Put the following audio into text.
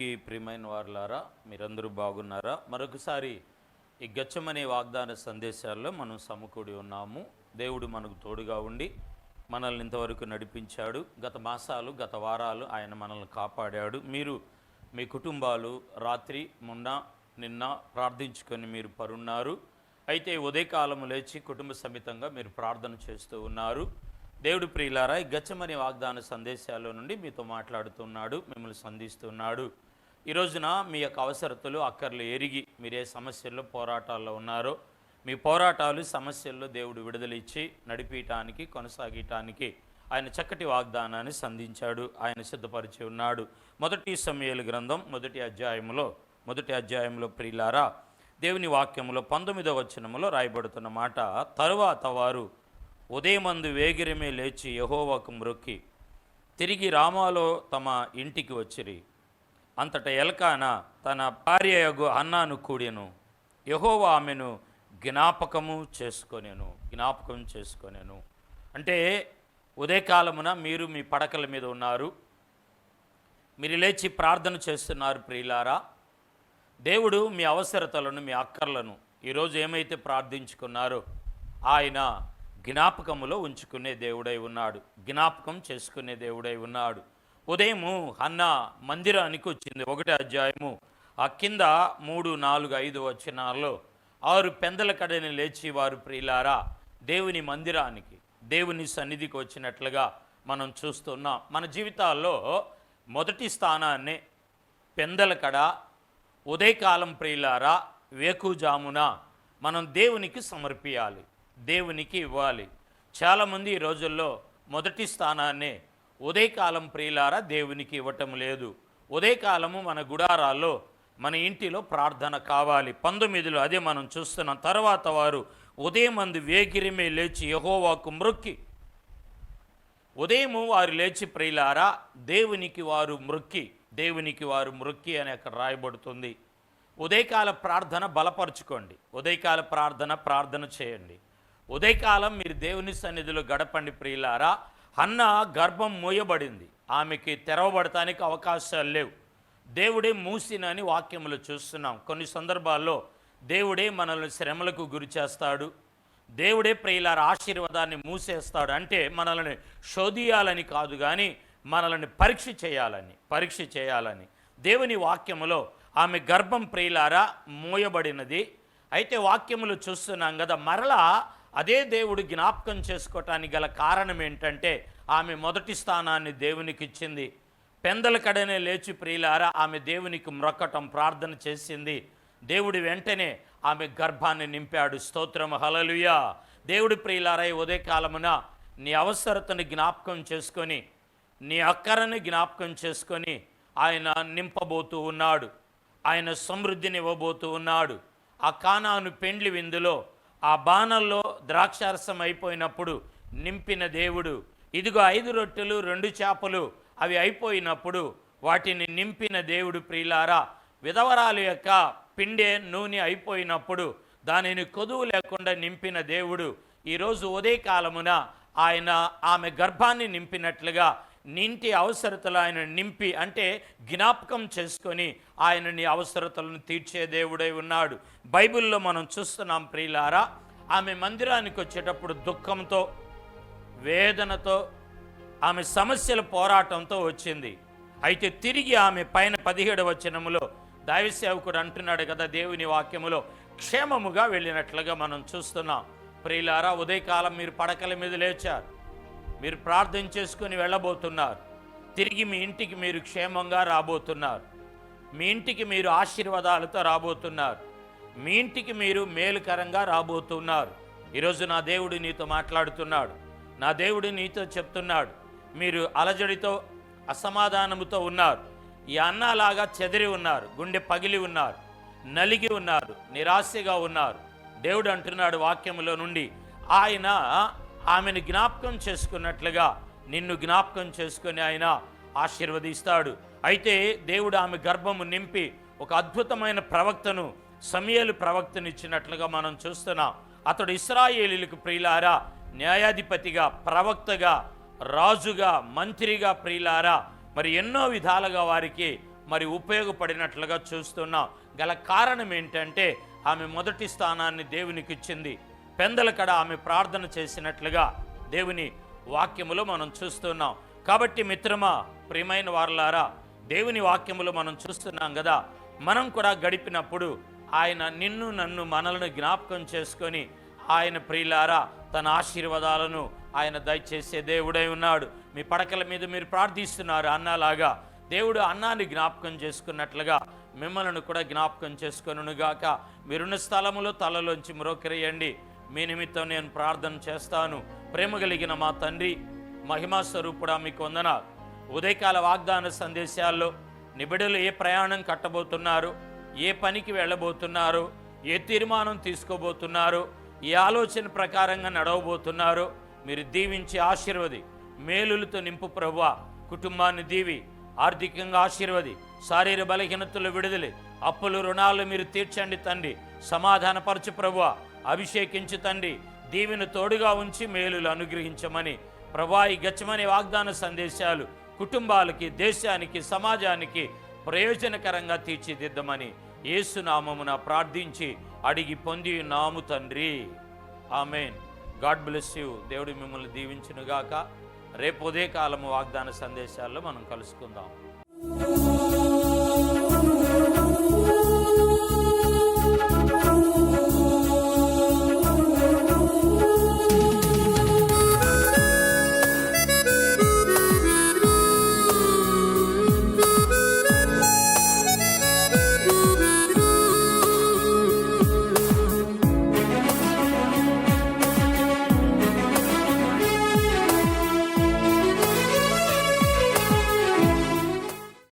దేవునికి ప్రియమైన వారులారా మీరందరూ బాగున్నారా? మరొకసారి ఈ గచ్చమనే వాగ్దాన సందేశాల్లో మనం సమకూడి ఉన్నాము. దేవుడు మనకు తోడుగా ఉండి మనల్ని ఇంతవరకు నడిపించాడు. గత మాసాలు గత వారాలు ఆయన మనల్ని కాపాడాడు. మీరు మీ కుటుంబాలు రాత్రి మొన్న నిన్న ప్రార్థించుకొని మీరు పరున్నారు. అయితే ఉదయకాలము లేచి కుటుంబ సమేతంగా మీరు ప్రార్థన చేస్తూ ఉన్నారు. దేవుడు ప్రియులారా ఈ గచ్చమని వాగ్దాన సందేశాల నుండి మీతో మాట్లాడుతున్నాడు మిమ్మల్ని సంధిస్తున్నాడు. ఈ రోజున మీ యొక్క అవసరతలు అక్కర్లు ఎరిగి మీరే సమస్యల్లో పోరాటాల్లో ఉన్నారో. మీ పోరాటాలు సమస్యల్లో దేవుడు విడుదలిచ్చి నడిపించటానికి కొనసాగటానికి ఆయన చక్కటి వాగ్దానాన్ని సంధించాడు. ఆయన సిద్ధపరిచి ఉన్నాడు. మొదటి సమయాల గ్రంథం మొదటి అధ్యాయంలో మొదటి అధ్యాయంలో ప్రియులారా దేవుని వాక్యములో పంతొమ్మిదవ వచనములో రాయబడుతున్న మాట తరువాత వారు ఉదయమందు వేగిరమే లేచి యహోవాకు మ్రొక్కి తిరిగి రామాలో తమ ఇంటికి వచ్చిరి. అంతట ఎలకాన తన భార్యయగు అన్నాను కూడెను. యహోవా ఆమెను జ్ఞాపకము చేసుకొనేను జ్ఞాపకం చేసుకొనేను. అంటే ఉదయకాలమున మీరు మీ పడకల మీద ఉన్నారు. మీరు లేచి ప్రార్థన చేస్తున్నారు ప్రియులారా. దేవుడు మీ అవసరతలను మీ అక్కర్లను ఈరోజు ఏమైతే ప్రార్థించుకున్నారో ఆయన జ్ఞాపకములో ఉంచుకునే దేవుడై ఉన్నాడు. జ్ఞాపకం చేసుకునే దేవుడై ఉన్నాడు. ఉదయము అన్న మందిరానికి వచ్చింది ఒకటి అధ్యాయము. ఆ కింద మూడు నాలుగు ఐదు వచ్చినాల్లో ఆరు పెందల కడని లేచి వారు ప్రియులారా దేవుని మందిరానికి దేవుని సన్నిధికి వచ్చినట్లుగా మనం చూస్తున్నాం. మన జీవితాల్లో మొదటి స్థానాన్ని పెందల కడ ఉదయకాలం ప్రియులారా వేకుజామున మనం దేవునికి సమర్పించాలి దేవునికి ఇవ్వాలి. చాలామంది ఈ రోజుల్లో మొదటి స్థానాన్ని ఉదయకాలం ప్రియులారా దేవునికి ఇవ్వటం లేదు. ఉదయకాలము మన గుడారాల్లో మన ఇంటిలో ప్రార్థన కావాలి. పంతొమ్మిదిలో అదే మనం చూస్తున్నాం. తర్వాత వారు ఉదయం అందు వేగిరిమే లేచి యహోవాకు మృక్కి. ఉదయము వారు లేచి ప్రియులారా దేవునికి వారు మృక్కి. దేవునికి వారు మృక్కి అని అక్కడ రాయబడుతుంది. ఉదయకాల ప్రార్థన బలపరుచుకోండి. ఉదయకాల ప్రార్థన ప్రార్థన చేయండి. ఉదయకాలం మీరు దేవుని సన్నిధిలో గడపండి ప్రియులారా. అన్న గర్భం మూయబడింది. ఆమెకి తెరవబడటానికి అవకాశాలు లేవు. దేవుడే మూసినని వాక్యములు చూస్తున్నాం. కొన్ని సందర్భాల్లో దేవుడే మనల్ని శ్రమలకు గురి చేస్తాడు. దేవుడే ప్రియులార ఆశీర్వాదాన్ని మూసేస్తాడు. అంటే మనల్ని శోధియాలని కాదు కానీ మనల్ని పరీక్ష చేయాలని పరీక్ష చేయాలని. దేవుని వాక్యములో ఆమె గర్భం ప్రియులారా మూయబడినది. అయితే వాక్యములు చూస్తున్నాం కదా మరలా అదే దేవుడు జ్ఞాపకం చేసుకోవటానికి గల కారణం ఏంటంటే ఆమె మొదటి స్థానాన్ని దేవునికి ఇచ్చింది. పెందల కడనే లేచి ప్రియులారా ఆమె దేవునికి మ్రొక్కటం ప్రార్థన చేసింది. దేవుడు వెంటనే ఆమె గర్భాన్ని నింపాడు. స్తోత్రం హలలుయ దేవుడి ప్రియులారా ఉదయకాలమున నీ అవసరతను జ్ఞాపకం చేసుకొని నీ అక్కరని జ్ఞాపకం చేసుకొని ఆయన నింపబోతూ ఉన్నాడు. ఆయన సమృద్ధిని ఇవ్వబోతూ ఉన్నాడు. ఆ కానాను పెండ్లి విందులో ఆ బాణల్లో ద్రాక్షారసం అయిపోయినప్పుడు నింపిన దేవుడు ఇదిగో ఐదు రొట్టెలు రెండు చేపలు అవి అయిపోయినప్పుడు వాటిని నింపిన దేవుడు ప్రియులారా విధవరాలు యొక్క పిండే నూనె అయిపోయినప్పుడు దానిని కొదువు లేకుండా నింపిన దేవుడు ఈరోజు ఉదయకాలమున ఆయన ఆమె గర్భాన్ని నింపినట్లుగా నింటి అవసరతలు ఆయన నింపి అంటే జ్ఞాపకం చేసుకొని ఆయన నీ అవసరతలను తీర్చే దేవుడై ఉన్నాడు. బైబిల్లో మనం చూస్తున్నాం ప్రియులారా ఆమె మందిరానికి వచ్చేటప్పుడు దుఃఖంతో వేదనతో ఆమె సమస్యల పోరాటంతో వచ్చింది. అయితే తిరిగి ఆమె పైన పదిహేడు వచనములో దైవసేవకుడు అంటున్నాడు కదా దేవుని వాక్యములో క్షేమముగా వెళ్ళినట్లుగా మనం చూస్తున్నాం. ప్రియులారా ఉదయకాలం మీరు పడకల మీద లేచారు. మీరు ప్రార్థన చేసుకుని వెళ్ళబోతున్నారు. తిరిగి మీ ఇంటికి మీరు క్షేమంగా రాబోతున్నారు. మీ ఇంటికి మీరు ఆశీర్వాదాలతో రాబోతున్నారు. మీ ఇంటికి మీరు మేలుకరంగా రాబోతున్నారు. ఈరోజు నా దేవుడు నీతో మాట్లాడుతున్నాడు. నా దేవుడు నీతో చెప్తున్నాడు. మీరు అలజడితో అసమాధానముతో ఉన్నారు. ఈ అన్నలాగా చెదిరి ఉన్నారు. గుండె పగిలి ఉన్నారు. నలిగి ఉన్నారు. నిరాశగా ఉన్నారు. దేవుడు అంటున్నాడు వాక్యములో నుండి. ఆయన ఆమెను జ్ఞాపకం చేసుకున్నట్లుగా నిన్ను జ్ఞాపకం చేసుకుని ఆయన ఆశీర్వదిస్తాడు. అయితే దేవుడు ఆమె గర్భము నింపి ఒక అద్భుతమైన ప్రవక్తను సమయలు ప్రవక్తనిచ్చినట్లుగా మనం చూస్తున్నాం. అతడు ఇస్రాయేలీలకు ప్రియులారా న్యాయాధిపతిగా ప్రవక్తగా రాజుగా మంత్రిగా ప్రియులారా మరి ఎన్నో విధాలుగా వారికి మరి ఉపయోగపడినట్లుగా చూస్తున్నాం. గల కారణం ఏంటంటే ఆమె మొదటి స్థానాన్ని దేవునికి ఇచ్చింది పెందల కడ ఆమె ప్రార్థన చేసినట్లుగా దేవుని వాక్యములో మనం చూస్తున్నాం. కాబట్టి మిత్రమా ప్రియమైన వారలారా దేవుని వాక్యములు మనం చూస్తున్నాం కదా మనం కూడా గడిపినప్పుడు ఆయన నిన్ను నన్ను మనలను జ్ఞాపకం చేసుకొని ఆయన ప్రియులారా తన ఆశీర్వాదాలను ఆయన దయచేసే దేవుడై ఉన్నాడు. మీ పడకల మీద మీరు ప్రార్థిస్తున్నారు అన్నలాగా దేవుడు అన్నాన్ని జ్ఞాపకం చేసుకున్నట్లుగా మిమ్మల్ని కూడా జ్ఞాపకం చేసుకొనుగాక మీరున్న స్థలములో తలలోంచి మ్రోకరేయండి. మీ నిమిత్తం నేను ప్రార్థన చేస్తాను. ప్రేమ కలిగిన మా తండ్రి మహిమా స్వరూపుడా మీకు వందనాలు. ఉదయకాల వాగ్దాన సందేశాల్లో నిబిడలు ఏ ప్రయాణం కట్టబోతున్నారు ఏ పనికి వెళ్ళబోతున్నారు ఏ తీర్మానం తీసుకోబోతున్నారు ఏ ఆలోచన ప్రకారంగా నడవబోతున్నారు మీరు దీవించి ఆశీర్వది మేలులతో నింపు ప్రభువ కుటుంబాన్ని దీవి ఆర్థికంగా ఆశీర్వది శారీర బలహీనతలు విడుదలి అప్పులు రుణాలు మీరు తీర్చండి తండ్రి సమాధానపరచు ప్రభువ. అభిషేకించు తండ్రి దీవెను తోడుగా ఉంచి మేలులు అనుగ్రహించమని ప్రభా ఈ గచ్చమనే వాగ్దాన సందేశాలు కుటుంబాలకి దేశానికి సమాజానికి ప్రయోజనకరంగా తీర్చిదిద్దమని ఏసునామమున ప్రార్థించి అడిగి పొంది నాము తండ్రి. ఆమెన్. God bless you. దేవుడు మిమ్మల్ని దీవించునుగాక. రేపు ఉదయకాలము వాగ్దాన సందేశాల్లో మనం కలుసుకుందాం.